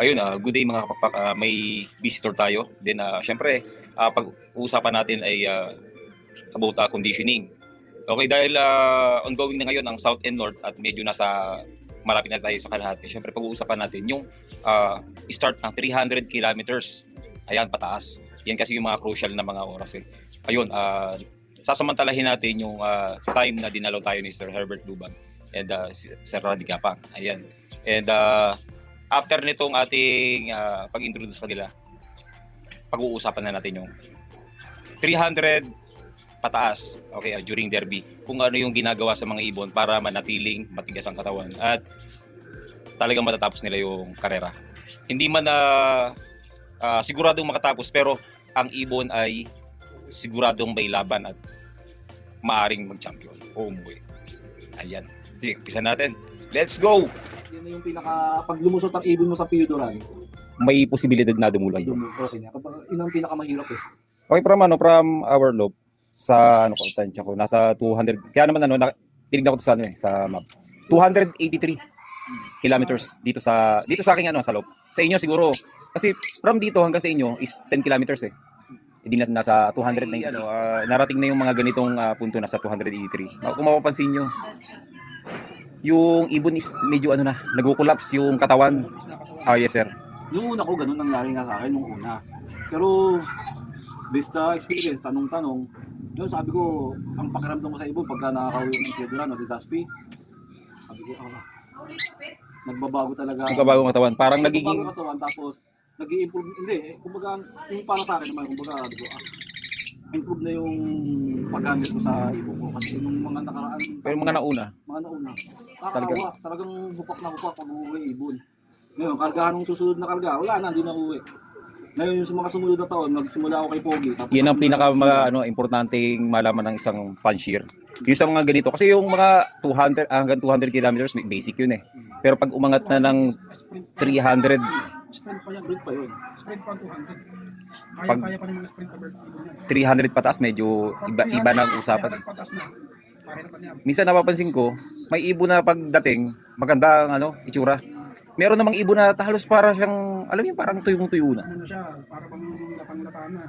ayun, ah, good day mga kapapak. Ah, may visitor tayo. Then, ah, syempre, ah, pag-uusapan natin ay ah, about ah, conditioning. Okay, dahil ah, ongoing na ngayon ang South and North at medyo nasa malapit na tayo sa kalahati. Syempre, pag-uusapan natin yung ah, start ng 300 kilometers. Ayan, pataas. Yan kasi yung mga crucial na mga oras eh. Ayun, ah, sasamantalahin natin yung ah, time na dinalaw tayo ni Sir Herbert Duban and uh, si Sir Radi Gapang. Ayan. And uh, after nitong ating uh, pag-introduce sa kanila, pag-uusapan na natin yung 300 pataas okay, uh, during derby. Kung ano yung ginagawa sa mga ibon para manatiling matigas ang katawan at talagang matatapos nila yung karera. Hindi man na uh, siguradong makatapos pero ang ibon ay siguradong may laban at maaring mag-champion o umuwi. Ayan. Sige, umpisa natin. Let's go! Yun na yung pinaka, pag lumusot ang ibon mo sa Piyudoran, May posibilidad na dumulay. dum- okay na. Kapag, yun ang pinakamahirap eh. Okay, from ano, from our loop, sa ano ko, tansya ko, nasa 200, kaya naman ano, na, tinignan ko to sa ano eh, sa map. 283 kilometers dito sa, dito sa aking ano, sa loop. Sa inyo siguro, kasi from dito hanggang sa inyo is 10 kilometers eh. Hindi na nasa 200 na ano, ah, narating na yung mga ganitong ah, punto na sa 283. Kung mapapansin nyo, yung ibon is medyo ano na, nagko-collapse yung katawan. Ah, yes sir. Nung una ko, ganun nangyari nga sa akin nung una. Pero, based sa experience, tanong-tanong, yun sabi ko, ang pakiramdam ko sa ibon pagka nakakauwi ng Piyudoran o di Daspi, sabi ko, ah, nagbabago talaga. Nagbabago ang katawan. Parang nagiging, Nagbabago katawan, tapos, nag improve hindi, eh, kumbaga, yung para sa akin naman, kumbaga, sabi ko, ah, improve na yung paggamit ko sa ibon ko. Kasi nung mga nakaraan, pero mga nauna, mga nauna. Talaga. Nakakawa, talagang hupak na hupak pag uuwi ibon. Ngayon, kargahan ng susunod na karga, wala na, hindi na uuwi. Ngayon, yung mga sumunod na taon, magsimula ako kay Pogi. Tapos, Yan ang pinaka mga ano importanteng malaman ng isang fancier. Yung sa mga ganito kasi yung mga 200 hanggang 200 kilometers basic yun eh. Pero pag umangat na ng 300 Sprint pa yan, sprint pa yun. Sprint pa 200. Kaya, Pag- kaya pa ng mga sprint cover ibon yan. 300 pataas medyo iba iba na ang 300 usapan. Minsan napapansin ko, may ibon na pagdating, maganda ang ano, itsura. Meron namang ibon na halos para siyang, alam yun, parang tuyong-tuyo na. Ano na siya, para bang lapang-lata na.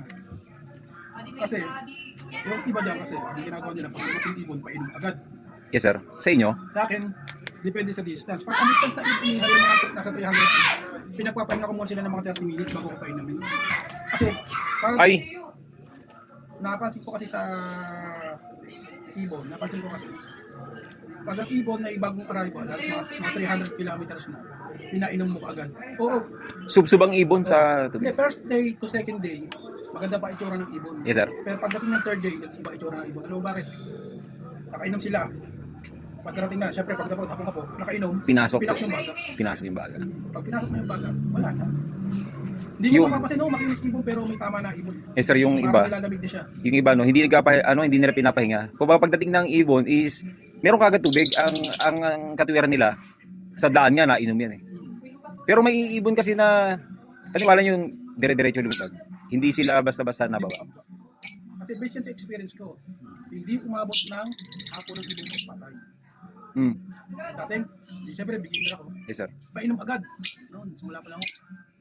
Kasi, yung iba dyan kasi, ang ginagawa nila, pag dumating ibon, painom agad. Yes sir. Sa inyo? Sa akin, depende sa distance. Pag ang distance na ibon, yung mga nasa 300, pinagpapahinga ko muna sila ng mga 30 minutes bago ko painamin. Kasi, pag Ay, napansin ko kasi sa ibon, napansin ko kasi, pag ang ibon ay bagong arrival, at mga, mga 300 kilometers na, pinainom mo agad. Oo, subsubang ibon sa hindi, tubig. first day to second day, maganda pa itsura ng ibon. Yes sir. Pero pagdating ng third day, nag-iba itsura ng ibon. Alam mo bakit? Nakainom sila. Pagkarating na, syempre pag dapat ako kapo, nakainom, Pinasok. pinasok yung baga. Pinasok yung baga. Pag pinasok mo yung baga, wala na. Hindi mo Yung- mapapansin, no, makinis ibon pero may tama na ibon. Yes sir, yung iba. Parang nilalamig na siya. yung iba no hindi nagpapa ano hindi nila pinapahinga kung baka pagdating ng ibon is meron kagad tubig ang ang, ang katuwiran nila sa daan nga nainom yan eh pero may ibon kasi na kasi wala yung dire-diretso lumipad hindi sila basta-basta nabawa Kasi based sa experience ko, hindi umabot ng hapon ng ibon sa patay. Mm. Dati, di, syempre, bigyan ako. yes sir Painom agad. Noon, simula pa lang ako.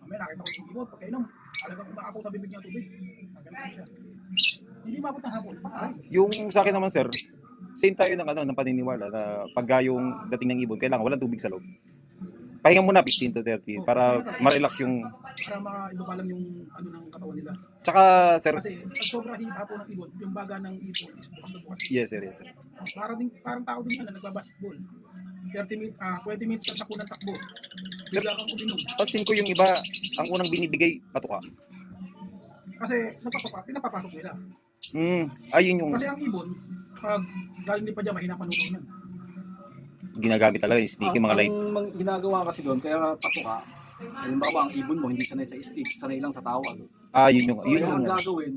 Mamaya nakita ko yung ibon, pagkainom, talagang umakapo sa bibig niya tubig. Ganun siya. Hindi umabot ng hapon, patay. yung sa akin naman sir same tayo ng ano ng paniniwala na pagka yung dating ng ibon kailangan walang tubig sa loob pahinga muna 15 to 30 para ma-relax yung Para makaiba pa lang yung ano ng katawan nila. tsaka sir Kasi pag sobra hihapon ng ibon, yung baga ng ibon is bukas na bukas. yes sir yes sir Para din, parang tao din na nagbabasketball. 30 minutes, ah 20 minutes sa ng takbo. Bigla kang uminom. pansin ko yung iba ang unang binibigay patuka Kasi napapapa, pinapapasok nila. mm, ayun yung Kasi ang ibon, pag galing din pa dyan, mahina panunaw niyan. Ginagamit talaga yung sneaky mga line. Ang mang- ginagawa kasi doon, kaya patuka, halimbawa ang ibon mo, hindi sanay sa stick, sanay lang sa tawag. Ah, yun yung, yun Kaya yung ang gagawin,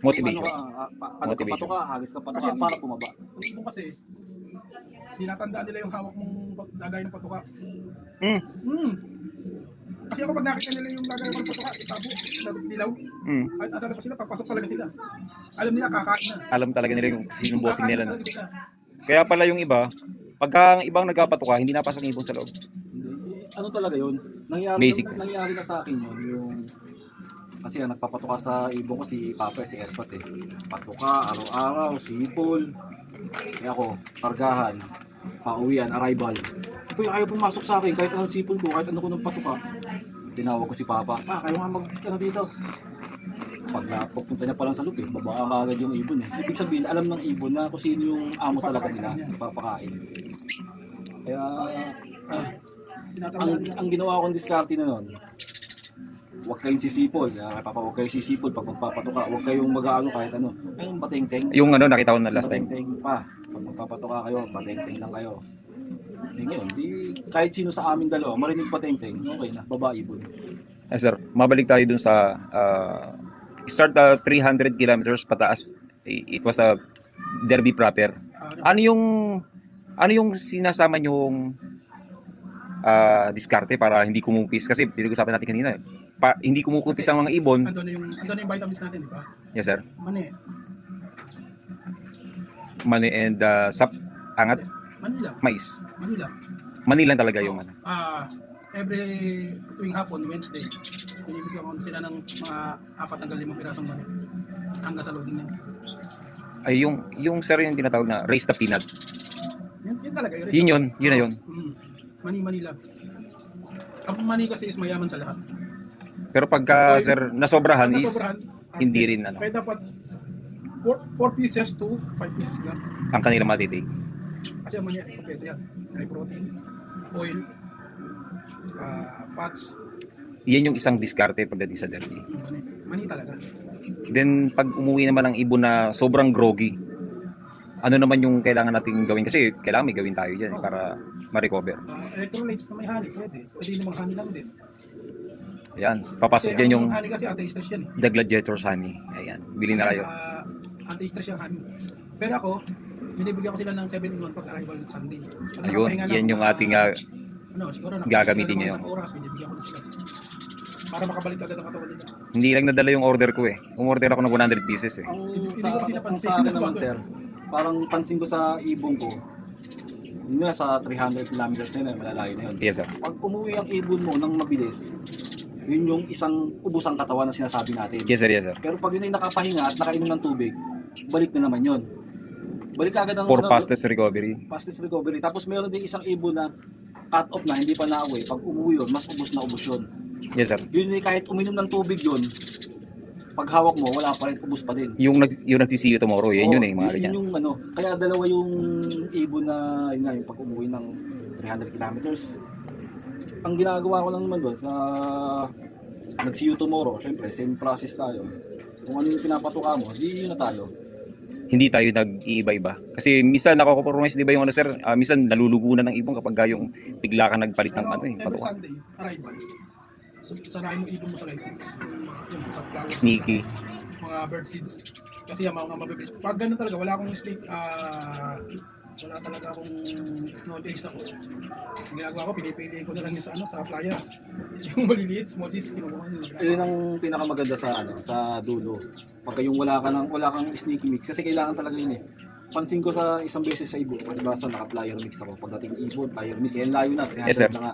motivation. Ano ka, ah, pa, ano ka Motivation. patuka, hagis ka patuka Kasi- para bumaba. Ang ibon kasi, tinatandaan nila yung hawak mong pat- lagay ng patuka. Mm, Hmm. Kasi ako pag nakita nila yung lagay ng patuka, itabo, sa dilaw, mm. kahit nasa labas sila, papasok talaga sila. Alam nila, kakain na. Alam talaga nila yung sinong bossing nila. No? Kakain talaga sila. Kaya pala yung iba, pagka ang ibang nagkapatuka, hindi napasok yung ibon sa loob. Hindi, eh, ano talaga yun? Nangyari, Basic. nangyari na sa akin yun, yung kasi ang nagpapatuka sa ibon ko si Papa, si Erpat eh. Patuka, araw-araw, sipol. Kaya ako, kargahan, pauwian, arrival. Uy, ayaw pumasok sa akin kahit anong sipol ko, kahit ano ko ng patuka. Tinawag ko si Papa, pa, kayo nga mag, ano dito. Pag napupunta niya pa lang sa loop eh, babaan ka agad yung ibon eh. Ibig sabihin, alam ng ibon na kung sino yung amo talaga nila, papakain. Kaya, ang, Tinatawag nila. ang ginawa kong diskarte na nun, huwag kayong sisipol. Uh, papa, huwag kayong sisipol pag magpapatuka. Huwag kayong mag-ano kahit ano. Ayun, bateng-teng. Yung ano, nakita ko na last time. Bateng-teng pa. Pag magpapatuka kayo, bateng-teng lang kayo. Di ngayon, di, kahit sino sa amin dalawa, marinig bateng-teng, okay na, babae ibon. Eh, sir, mabalik tayo dun sa ah, start uh, 300 kilometers pataas. It was a derby proper. Ano yung ano yung sinasama yung ah, diskarte para hindi kumupis kasi pinag-usapan natin kanina eh. Pa, hindi kumukupis ang mga ibon. Ando na yung, ando na yung vitamins natin, di ba? Yes sir. Mani. Mani and ah, sap angat Manila. mais. Manila. Manilan talaga yung ano. Ah, every tuwing hapon, Wednesday, binibigyan ko sila ng mga apat hanggang limang pirasong mani. Hanggang sa loading na yun. Ay yung yung sir yung tinatawag na raise the peanut. Yun, yun talaga. Yun, Yun yun, yun na yun. Mm. Mani, Manila. Ang mani kasi is mayaman sa lahat. Pero pagka Okay. sir nasobrahan Pag is nasobrahan, ah, hindi rin ano Kaya dapat 4 pieces to 5 pieces lang. ang kanila matitig. Kasi ang mani, kompleto yan. May protein, oil, ah, fats, Yan yung isang diskarte pagdating sa derby. mani. Talaga. Then pag umuwi naman ang ibon na sobrang groggy, ano naman yung kailangan nating gawin? Kasi kailangan may gawin tayo dyan eh, para ma-recover. Ah, electrolytes na may honey, pwede. Pwede namang honey lang din. Ayan, papasok Kasi dyan yung honey kasi anti-stress yan eh. The Gladiator's Honey. Ayan, bili na kayo. Ah, anti-stress yung honey. Pero ako, binibigyan ko sila ng 7 in 1 pag arrival ng Sunday. Pag Ayun, yan yung ating ah, ano, siguro na, gagamitin ng isang oras, binibigyan ko na sila. Para makabalik agad ang katawan nila. hindi lang nadala yung order ko eh. Umorder ako ng 100 pieces eh. Ang Hindi sa, ko ang napansin. sa akin naman, sir, parang pansin ko sa ibon ko, yun nga sa 300 kilometers na yun, malalayo na yun. Yes sir. Pag umuwi ang ibon mo ng mabilis, yun yung isang ubusang katawan na sinasabi natin. Yes sir, yes sir. Pero pag yun ay nakapahinga at nakainom ng tubig, balik na naman yun. Balik agad ang For ano, fastest recovery. fastest recovery. Tapos meron din isang ibon na cut off na, hindi pa nauwi. Pag umuwi yun, mas ubos na ubos yun. Yes sir. Yun ay kahit uminom ng tubig yun, pag hawak mo, wala pa rin, ubos pa din. Yung, nag, yung nagsisiyo tomorrow, yan yun eh, mga yun, ganyan. yung ano, kaya dalawa yung ibon na, yun nga, yung pag umuwi ng 300 kilometers. Ang ginagawa ko lang naman doon sa nag see you tomorrow, syempre, same process tayo. Kung ano yung pinapatuka mo, di yun na tayo. Hindi tayo nag-iiba-iba. Kasi minsan nakakompromise, di ba yung ano sir, ah, minsan nalulugo na ng ibon kapag yung bigla ka nagpalit ng ano eh, every patuka. Sunday, arrival. Sarahin mo ibon mo sa lightings. Yung sa flowers. Sneaky. Mga bird seeds. Kasi yung mga mabibilis. Pag ganun talaga, wala akong snake, ah, wala talaga akong knowledge ako. Ang ginagawa ko, pinipili ko na lang yung sa, ano, sa flyers. Yung maliliit, small seeds, kinukuha ko. Yun ang pinakamaganda sa ano, sa dulo. Pagka yung wala ka ng wala kang sneaky mix kasi kailangan talaga yun eh. Pansin ko sa isang beses sa ibon, palibasa naka-flyer mix ako. Pagdating ibon, flyer mix, kaya layo na, 300 Yes, sir. na nga.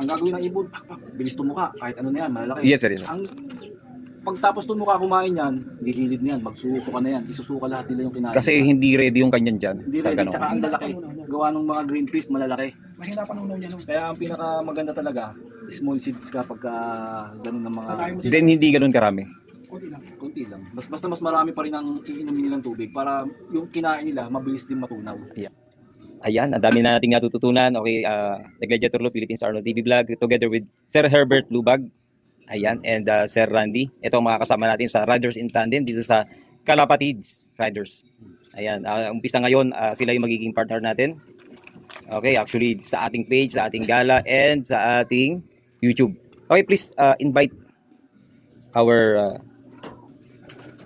Ang gagawin ng ibon, pak, pak, bilis tumuka, kahit ano na yan, malalaki. Yes sir, yes sir. Ang pagtapos tumuka kumain yan, gililid na yan, magsuko ka na yan, isusuka lahat nila yung kinain. Kasi hindi ready yung kanyan dyan hindi sa ready, gano'n. tsaka ang lalaki. Gawa ng mga green peas, malalaki. Mahirapan unaw niya nung. Kaya ang pinakamaganda talaga, small seeds kapag uh, ganun ng mga Sarahin mo sila. Then hindi gano'n karami. Kunti lang. konti lang. Bas, basta mas marami pa rin ang iinumin nilang tubig para yung kinain nila mabilis din matunaw. Ayan, ang dami na nating natututunan. Okay, uh, The Lo, Philippines Arnold TV Vlog, together with Sir Herbert Lubag. Ayan, and uh, Sir Randy. Ito ang mga kasama natin sa Riders in Tandem dito sa Kalapatids Riders. Ayan, uh, umpisa ngayon, uh, sila yung magiging partner natin. Okay, actually sa ating page, sa ating gala, and sa ating YouTube. Okay, please uh, invite our uh,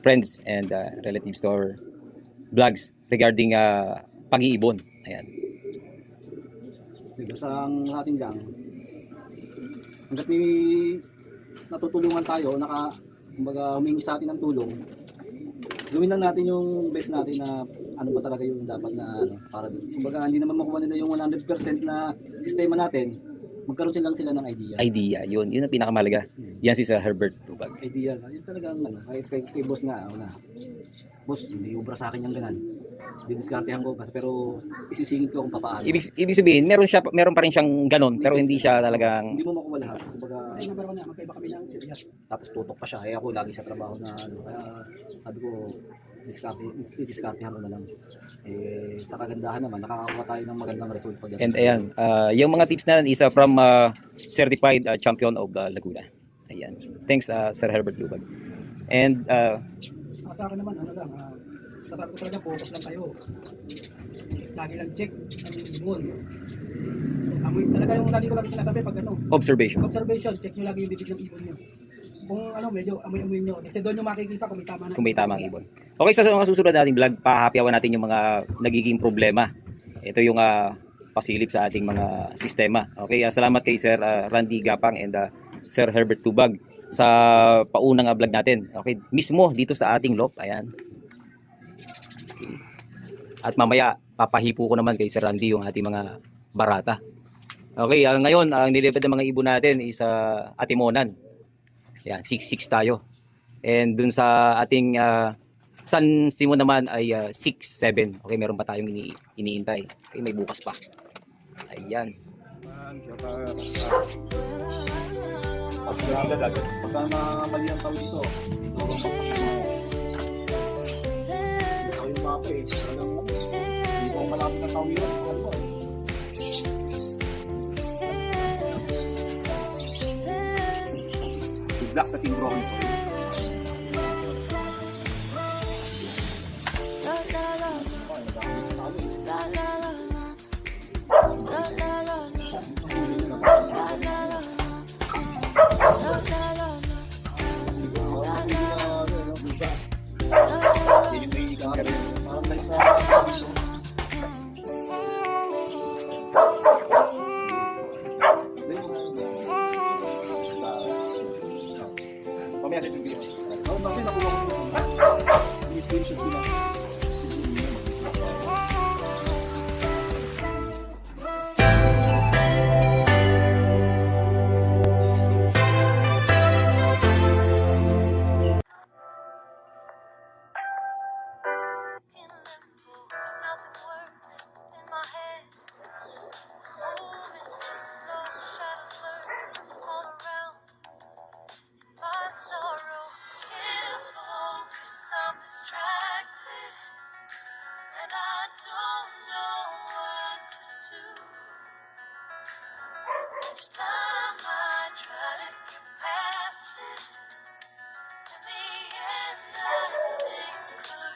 friends and uh, relatives to our vlogs regarding uh, pag-iibon. Ayan. Sa ang ating gang, hanggat may natutulungan tayo, naka, kumbaga humingi sa atin ng tulong, gawin lang natin yung best natin na ano ba talaga yung dapat na ano, para. Kumbaga hindi naman makuha nila yung 100% na sistema natin, Magkaroon sila lang sila ng idea. idea. Yun, yun ang pinakamalaga. Yan si Sir Herbert Tubag. idea. Yun talagang ano, kahit kay, kay boss nga, una. Boss, hindi ubra sa akin yung ganan. Didiskartehan ko, pero isisingit ko kung papaano. Ibig, ibig sabihin, meron siya meron pa rin siyang ganon, pero hindi siya talagang Hindi mo makuha lahat. Kumbaga, Kasi number one na, magkaiba kami ng area. tapos tutok pa siya. Eh ako lagi sa trabaho na ano. Kaya sabi ko, diskarte, didiskartehan ko na lang. Eh, sa kagandahan naman, nakakakuha tayo ng magandang result pag And ayan, uh, yung mga tips na yan is uh, from uh, certified uh, champion of uh, Laguna. Ayan. Thanks uh, Sir Herbert Lubag. And uh, Ah, sa akin naman, ano lang, ah, sasabi ko talaga, focus lang kayo. Lagi lang check ang ibon. Amoy, talaga yung lagi ko lagi sinasabi pag ano, observation. observation, check nyo lagi yung bibig ng ibon nyo. Kung ano, medyo amoy-amoy nyo. Kasi doon yung makikita kung may tama na. Kung may tamang ibon. Okay, sa mga susunod nating vlog, pahapyawan natin yung mga nagiging problema. Ito yung uh, pasilip sa ating mga sistema. Okay, uh, salamat kay Sir uh, Randy Gapang and uh, Sir Herbert Tubag sa paunang vlog natin. Okay, mismo dito sa ating lop. Ayan. At mamaya, papahipo ko naman kay Sir Randy yung ating mga barata. Okay, uh, ngayon, ang nilipad ng mga ibon natin is uh, Atimonan. Ayan, 6-6 tayo. And dun sa ating uh, San Simon naman ay uh, 6-7. Okay, meron pa tayong ini iniintay. Okay, may bukas pa. Ayan. Pagka, pagka na mali mapa eh. Talagang, hindi ko malapit na tao yun. Ano ba eh. Good luck sa Team Broken Pamaya sa TV. Oh, kasi nakuha ko. May screenshot sila.